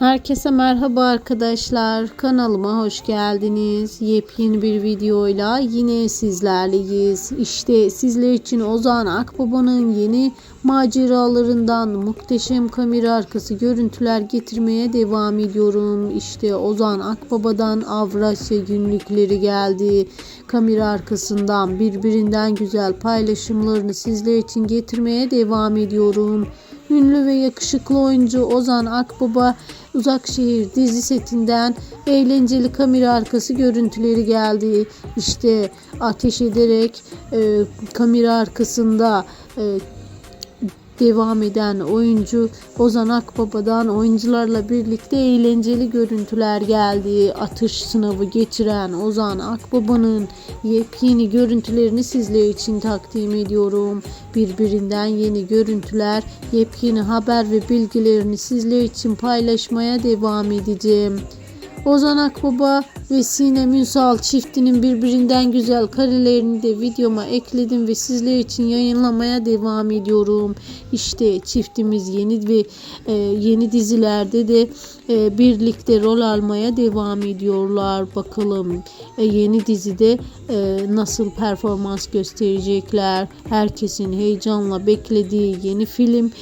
Herkese merhaba arkadaşlar. Kanalıma hoş geldiniz. Yepyeni bir videoyla yine sizlerleyiz. İşte sizler için Ozan Akbaba'nın yeni maceralarından muhteşem kamera arkası görüntüler getirmeye devam ediyorum. İşte Ozan Akbaba'dan Avrasya günlükleri geldi. Kamera arkasından birbirinden güzel paylaşımlarını sizler için getirmeye devam ediyorum. Ünlü ve yakışıklı oyuncu Ozan Akbaba Uzakşehir dizi setinden eğlenceli kamera arkası görüntüleri geldi. İşte ateş ederek e, kamera arkasında e, devam eden oyuncu Ozan Akbaba'dan oyuncularla birlikte eğlenceli görüntüler geldi. Atış sınavı geçiren Ozan Akbaba'nın yepyeni görüntülerini sizler için takdim ediyorum. Birbirinden yeni görüntüler, yepyeni haber ve bilgilerini sizler için paylaşmaya devam edeceğim. Ozan Akbaba ve Sinem Ünsal çiftinin birbirinden güzel karelerini de videoma ekledim ve sizler için yayınlamaya devam ediyorum. İşte çiftimiz yeni ve e, yeni dizilerde de e, birlikte rol almaya devam ediyorlar. Bakalım e, yeni dizide e, nasıl performans gösterecekler. Herkesin heyecanla beklediği yeni film